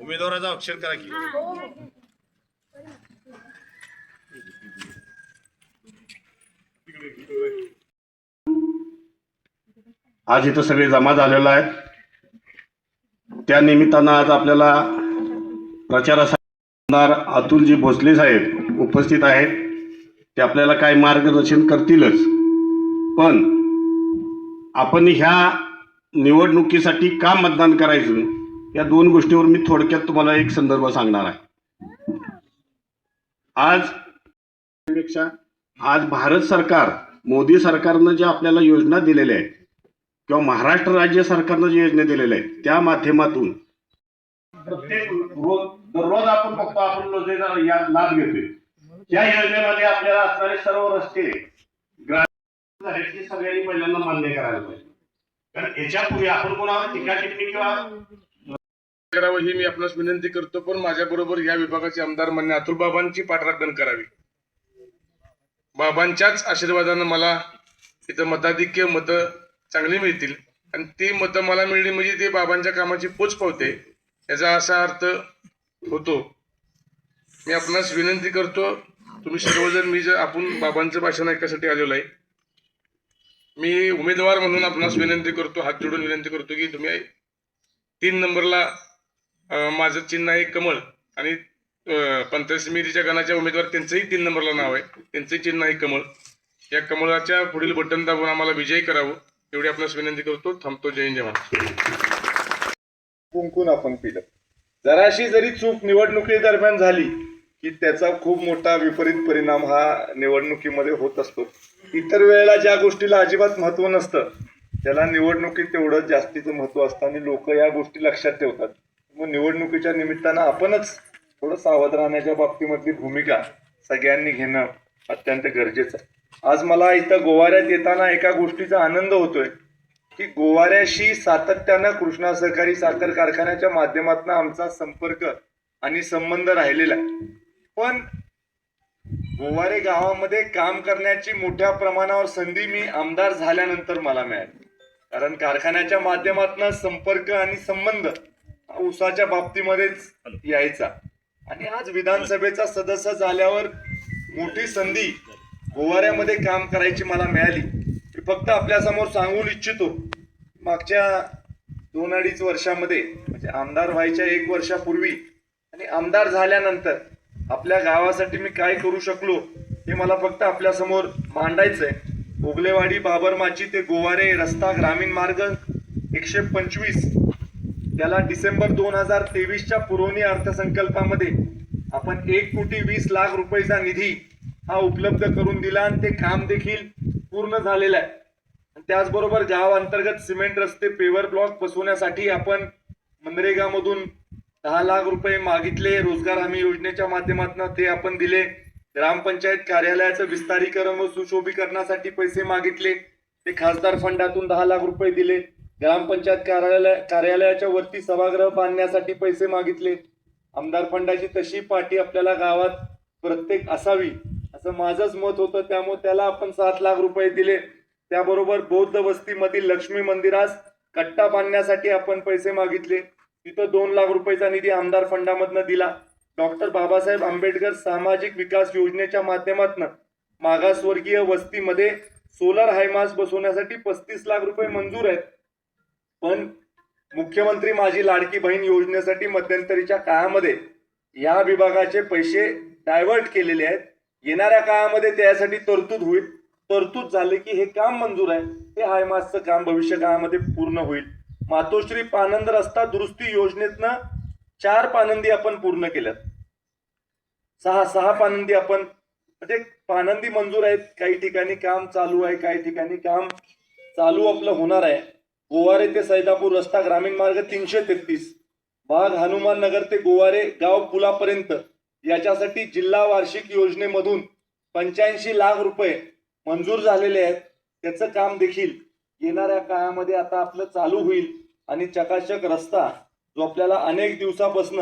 उमेदवाराचा अक्षर करा की. आज इथं सगळे जमा झालेलो आहेत. त्या निमित्तानं आज आपल्याला प्रचारासाठी आमदार अतुलजी भोसले साहेब उपस्थित आहेत. ते आपल्याला काय मार्गदर्शन करतीलच. पण आपण ह्या निवडणुकीसाठी का मतदान करायचं? या दोन गोष्टीवर मी थोडक्यात तुम्हाला एक संदर्भ सांगणार आहे. आज पेक्षा आज भारत सरकार मोदी सरकारनं ज्या आपल्याला योजना दिलेल्या आहेत किंवा महाराष्ट्र राज्य सरकारनं जे योजना दिलेल्या आहेत त्या माध्यमातून प्रत्येक रोज दररोज आपण बघतो आपण योजनेचा या लाभ घेतोय. या योजनेमध्ये आपल्याला असणारे सर्व रस्ते ग्रामीण आहेत हे सगळ्यांनी पहिल्यांदा मान्य करायला पाहिजे. कारण याच्यापूर्वी आपण कोणावर टीका टिप्पणी किंवा करावं ही मी आपणास विनंती करतो पण माझ्याबरोबर या विभागाचे आमदार मान्य अतुल बाबांची पाठराखण करावी. बाबांच्याच आशीर्वादानं मला इथं मताधिक्य मतं चांगली मिळतील. आणि ती मतं मला मिळली म्हणजे ते बाबांच्या कामाची पोच पावते. याचा असा अर्थ होतो. मी आपणास विनंती करतो तुम्ही सर्वजण मी जर आपण बाबांचं भाषण ऐकण्यासाठी आलेलो आहे. मी उमेदवार म्हणून आपणास विनंती करतो हात जोडून विनंती करतो की तुम्ही तीन नंबरला माझं चिन्ह आहे कमळ आणि अं, पंचायत समितीच्या गणाच्या उमेदवार त्यांचंही तीन नंबरला नाव आहे. त्यांचंही चिन्ह आहे कमळ. या कमळाच्या पुढील बटन दाबून आम्हाला विजयी करावं. एवढी आपल्यास विनंती करतो थांबतो जय जवान कुंकून आपण पिलं. जराशी जरी चूक निवडणुकी दरम्यान झाली की त्याचा खूप मोठा विपरीत परिणाम हा निवडणुकीमध्ये होत असतो. इतर वेळेला ज्या गोष्टीला अजिबात महत्त्व नसतं त्याला निवडणुकीत तेवढं जास्तीचं महत्त्व असतं आणि लोक या गोष्टी लक्षात ठेवतात. मग निवडणुकीच्या निमित्तानं आपणच थोडं सावध राहण्याच्या बाबतीमधली भूमिका सगळ्यांनी घेणं अत्यंत गरजेचं आहे. आज मला इथं गोवाऱ्यात येताना एका गोष्टीचा आनंद होतोय की गोवाऱ्याशी सातत्यानं कृष्णा सहकारी साखर कारखान्याच्या माध्यमातून आमचा संपर्क आणि संबंध राहिलेला आहे. पण गोवारे गावामध्ये काम करण्याची मोठ्या प्रमाणावर संधी मी आमदार झाल्यानंतर मला मिळाली. कारण कारखान्याच्या माध्यमातून संपर्क आणि संबंध उसाच्या बाबतीमध्येच यायचा. आणि आज विधानसभेचा सदस्य झाल्यावर मोठी संधी गोवाऱ्यामध्ये काम करायची मला मिळाली. मी फक्त आपल्यासमोर सांगू इच्छितो. मागच्या दोन अडीच वर्षामध्ये म्हणजे आमदार व्हायच्या एक वर्षापूर्वी आणि आमदार झाल्यानंतर आपल्या गावासाठी मी काय करू शकलो हे मला फक्त आपल्यासमोर मांडायचं आहे ओगलेवाडी बाबरमाची ते गोवारे रस्ता ग्रामीण मार्ग एकशे पंचवीस. त्याला डिसेंबर दोन हजार तेवीसच्या पुरवणी अर्थसंकल्पामध्ये आपण एक कोटी वीस लाख रुपयेचा निधी हा उपलब्ध करून दिला आणि ते काम देखील पूर्ण झालेलं आहे. त्याचबरोबर गाव अंतर्गत सिमेंट रस्ते पेवर ब्लॉक बसवण्यासाठी आपण मनरेगामधून दहा लाख रुपये मागितले. रोजगार हमी योजनेच्या माध्यमातून ते आपण दिले. ग्रामपंचायत कार्यालयाचं विस्तारीकरण व सुशोभीकरणासाठी पैसे मागितले. ते खासदार फंडातून दहा लाख रुपये दिले. ग्रामपंचायत कार्यालय कार्यालयाच्या वरती सभागृह बांधण्यासाठी पैसे मागितले. आमदार फंडाची तशी पाठी आपल्याला गावात प्रत्येक असावी असं माझंच मत होतं त्यामुळे त्याला आपण सात लाख रुपये दिले. त्याबरोबर बौद्ध वस्तीमधील लक्ष्मी मंदिरास कट्टा बांधण्यासाठी आपण पैसे मागितले. तिथं दोन लाख रुपयाचा निधी आमदार फंडामधनं दिला. डॉक्टर बाबासाहेब आंबेडकर सामाजिक विकास योजनेच्या माध्यमातून मागासवर्गीय वस्तीमध्ये सोलर हायमास बसवण्यासाठी पस्तीस लाख रुपये मंजूर आहेत. पण मुख्यमंत्री माझी लाडकी बहीण योजनेसाठी मध्यंतरीच्या काळामध्ये या विभागाचे पैसे डायव्हर्ट केलेले आहेत. येणाऱ्या काळामध्ये त्यासाठी तरतूद होईल. तरतूद झाले की हे काम मंजूर आहे. हे हायमासचं काम भविष्य काळामध्ये पूर्ण होईल. मातोश्री पानंद रस्ता दुरुस्ती योजनेतनं चार पानंदी आपण पूर्ण केल्यात. सहा सहा पानंदी आपण म्हणजे पानंदी मंजूर आहेत. काही ठिकाणी काम चालू आहे काही ठिकाणी काम चालू आपलं होणार आहे. गोवारे ते सैदापूर रस्ता ग्रामीण मार्ग तीनशे तेहतीस. वाघ हनुमान नगर ते गोवारे गाव पुलापर्यंत. याच्यासाठी जिल्हा वार्षिक योजनेमधून पंच्याऐंशी लाख रुपये मंजूर झालेले आहेत. त्याचं काम देखील येणाऱ्या काळामध्ये आता आपलं चालू होईल. आणि चकाचक रस्ता जो आपल्याला अनेक दिवसापासून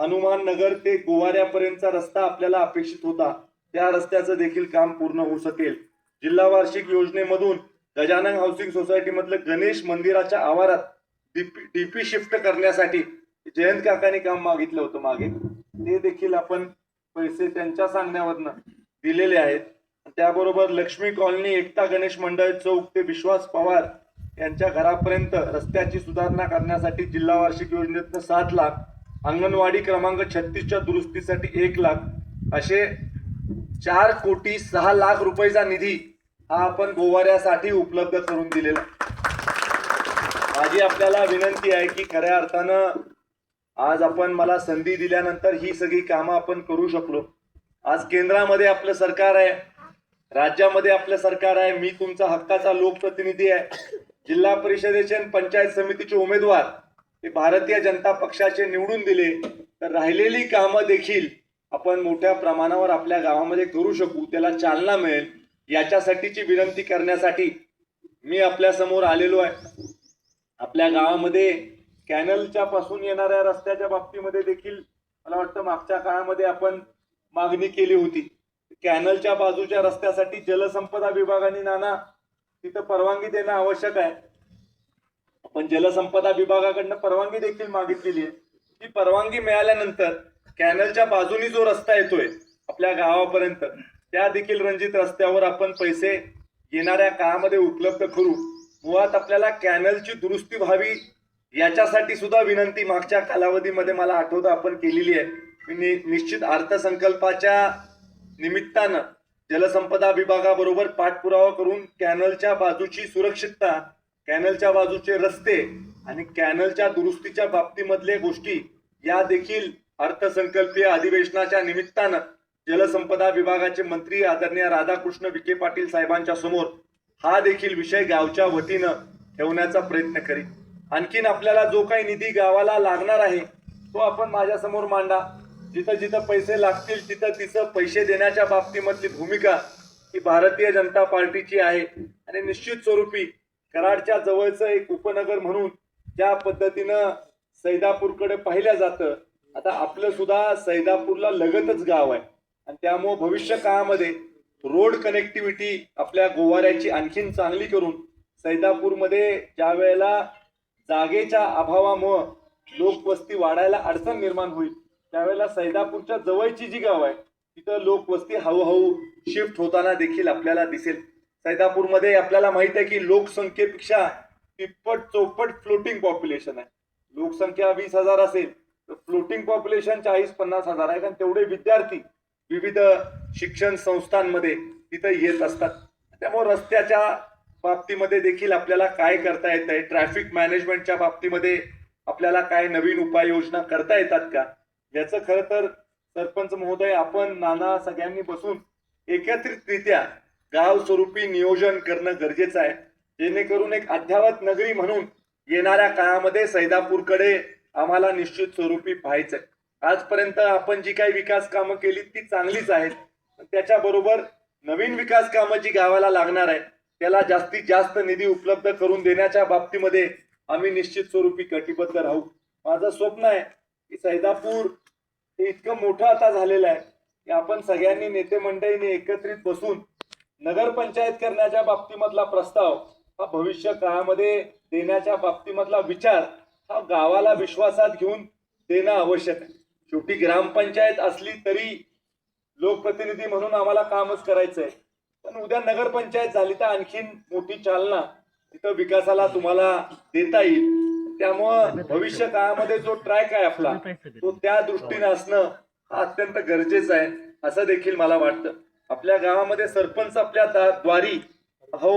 हनुमान नगर ते गोवाऱ्यापर्यंतचा रस्ता आपल्याला अपेक्षित होता त्या रस्त्याचं देखील काम पूर्ण होऊ शकेल. जिल्हा वार्षिक योजनेमधून गजानन हाऊसिंग सोसायटीमधलं गणेश मंदिराच्या आवारात डीपी डीपी शिफ्ट करण्यासाठी जयंत काकाने काम मागितलं होतं मागे. ते देखील आपण पैसे त्यांच्या सांगण्यावरनं दिलेले आहेत. त्याबरोबर लक्ष्मी कॉलनी एकता गणेश मंडळ चौक ते विश्वास पवार यांच्या घरापर्यंत रस्त्याची सुधारणा करण्यासाठी जिल्हा वार्षिक योजनेतनं सात लाख अंगणवाडी क्रमांक छत्तीसच्या दुरुस्तीसाठी एक लाख असे चार कोटी सहा लाख रुपयेचा निधी हा आपण गोवाऱ्यासाठी उपलब्ध करून दिलेला माझी आपल्याला विनंती आहे की खऱ्या अर्थानं आज आपण मला संधी दिल्यानंतर ही सगळी कामं आपण करू शकलो. आज केंद्रामध्ये आपलं सरकार आहे राज्यामध्ये आपलं सरकार आहे मी तुमचा हक्काचा लोकप्रतिनिधी आहे. जिल्हा परिषदेचे पंचायत समितीचे उमेदवार हे भारतीय जनता पक्षाचे निवडून दिले तर राहिलेली कामं देखील आपण मोठ्या प्रमाणावर आपल्या गावामध्ये करू शकू त्याला चालना मिळेल. याच्यासाठीची विनंती करण्यासाठी मी आपल्यासमोर आलेलो आहे. आपल्या गावामध्ये कॅनलच्या पासून येणाऱ्या रस्त्याच्या बाबतीमध्ये देखील मला वाटतं मागच्या काळामध्ये आपण मागणी केली होती. कॅनलच्या बाजूच्या रस्त्यासाठी जलसंपदा विभागाने नाना तिथं परवानगी देणं आवश्यक आहे. आपण जलसंपदा विभागाकडनं परवानगी देखील मागितलेली आहे. ती परवानगी मिळाल्यानंतर कॅनलच्या बाजूनी जो रस्ता येतोय आपल्या गावापर्यंत त्या देखील रंजित रस्त्यावर आपण पैसे येणाऱ्या काळामध्ये उपलब्ध करू. मुळात आपल्याला कॅनलची दुरुस्ती व्हावी याच्यासाठी सुद्धा विनंती मागच्या कालावधीमध्ये मला आठवतं आपण केलेली आहे. मी नि- निश्चित अर्थसंकल्पाच्या निमित्तानं जलसंपदा विभागाबरोबर पाठपुरावा करून कॅनलच्या बाजूची सुरक्षितता कॅनलच्या बाजूचे रस्ते आणि कॅनलच्या दुरुस्तीच्या बाबतीमधले गोष्टी या देखील अर्थसंकल्पीय अधिवेशनाच्या निमित्तानं जलसंपदा विभागाचे मंत्री आदरणीय राधाकृष्ण विखे पाटील साहेबांच्या समोर हा देखील विषय गावच्या वतीनं ठेवण्याचा प्रयत्न करीन आणखीन आपल्याला जो काही निधी गावाला लागणार आहे तो आपण माझ्यासमोर मांडा. जिथं जिथं पैसे लागतील तिथं तिथं पैसे देण्याच्या बाबतीमधली भूमिका ही भारतीय जनता पार्टीची आहे. आणि निश्चित स्वरूपी कराडच्या जवळचं एक उपनगर म्हणून ज्या पद्धतीनं सैदापूरकडे पाहिलं जातं आता आपलं सुद्धा सैदापूरला लगतच गाव आहे. आणि त्यामुळं भविष्य काळामध्ये रोड कनेक्टिव्हिटी आपल्या गोवाऱ्याची आणखीन चांगली करून सैदापूरमध्ये ज्या वेळेला जागेच्या अभावामुळं लोकवस्ती वाढायला अडचण निर्माण होईल. त्यावेळेला सैदापूरच्या जवळची जी गाव आहे तिथं लोकवस्ती हळूहळू शिफ्ट होताना देखील आपल्याला दिसेल. सैदापूरमध्ये आपल्याला माहीत आहे की लोकसंख्येपेक्षा तिप्पट चौपट फ्लोटिंग पॉप्युलेशन आहे. लोकसंख्या वीस हजार असेल तर फ्लोटिंग पॉप्युलेशन चाळीस पन्नास हजार आहे. कारण तेवढे विद्यार्थी विविध शिक्षण संस्थांमध्ये तिथं येत असतात. त्यामुळे रस्त्याच्या बाबतीमध्ये देखील आपल्याला काय करता येत आहे ट्रॅफिक मॅनेजमेंटच्या बाबतीमध्ये आपल्याला काय नवीन उपाययोजना करता येतात का? याचं खरं तर सरपंच महोदय आपण नाना सगळ्यांनी बसून एकत्रितरित्या गाव स्वरूपी नियोजन करणं गरजेचं आहे. जेणेकरून एक अध्यावत नगरी म्हणून येणाऱ्या काळामध्ये सैदापूरकडे आम्हाला निश्चित स्वरूपी पाहायचंय. आजपर्यंत आपण जी काही विकास कामं केली ती चांगलीच आहेत. त्याच्याबरोबर नवीन विकास कामं जी गावाला लागणार आहे त्याला जास्तीत जास्त निधी उपलब्ध करून देण्याच्या बाबतीमध्ये आम्ही निश्चित स्वरूपी कटिबद्ध राहू. माझं स्वप्न आहे की सैदापूर हे इतकं मोठं आता झालेलं आहे की आपण सगळ्यांनी नेते मंडळीने एकत्रित बसून नगरपंचायत करण्याच्या बाबतीमधला प्रस्ताव हा भविष्य काळामध्ये देण्याच्या बाबतीमधला विचार हा गावाला विश्वासात घेऊन देणं आवश्यक आहे. शेवटी ग्रामपंचायत असली तरी लोकप्रतिनिधी म्हणून आम्हाला कामच करायचं आहे पण उद्या नगरपंचायत झाली तर आणखीन मोठी चालना तिथं विकासाला तुम्हाला देता येईल. त्यामुळं भविष्य काळामध्ये जो ट्रॅक आहे आपला तो त्या दृष्टीने असणं हा अत्यंत गरजेचं आहे असं देखील मला वाटतं. आपल्या गावामध्ये सरपंच आपल्या द्वारी हो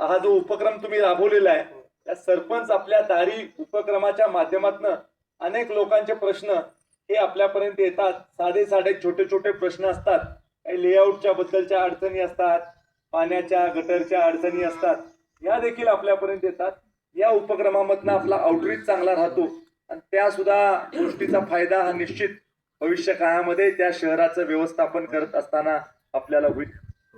हा जो उपक्रम तुम्ही राबवलेला आहे त्या सरपंच आपल्या दारी उपक्रमाच्या माध्यमातून अनेक लोकांचे प्रश्न हे आपल्यापर्यंत येतात. साधे साधे छोटे छोटे प्रश्न असतात. काही लेआउटच्या बद्दलच्या अडचणी असतात पाण्याच्या गटरच्या अडचणी असतात या देखील आपल्यापर्यंत येतात. या उपक्रमामधनं आपला आउटरीच चांगला राहतो आणि त्या सुद्धा गोष्टीचा फायदा हा निश्चित भविष्य काळामध्ये त्या शहराचं व्यवस्थापन करत असताना आपल्याला होईल.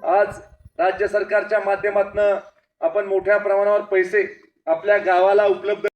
आज राज्य सरकारच्या माध्यमातनं आपण मोठ्या प्रमाणावर पैसे आपल्या गावाला उपलब्ध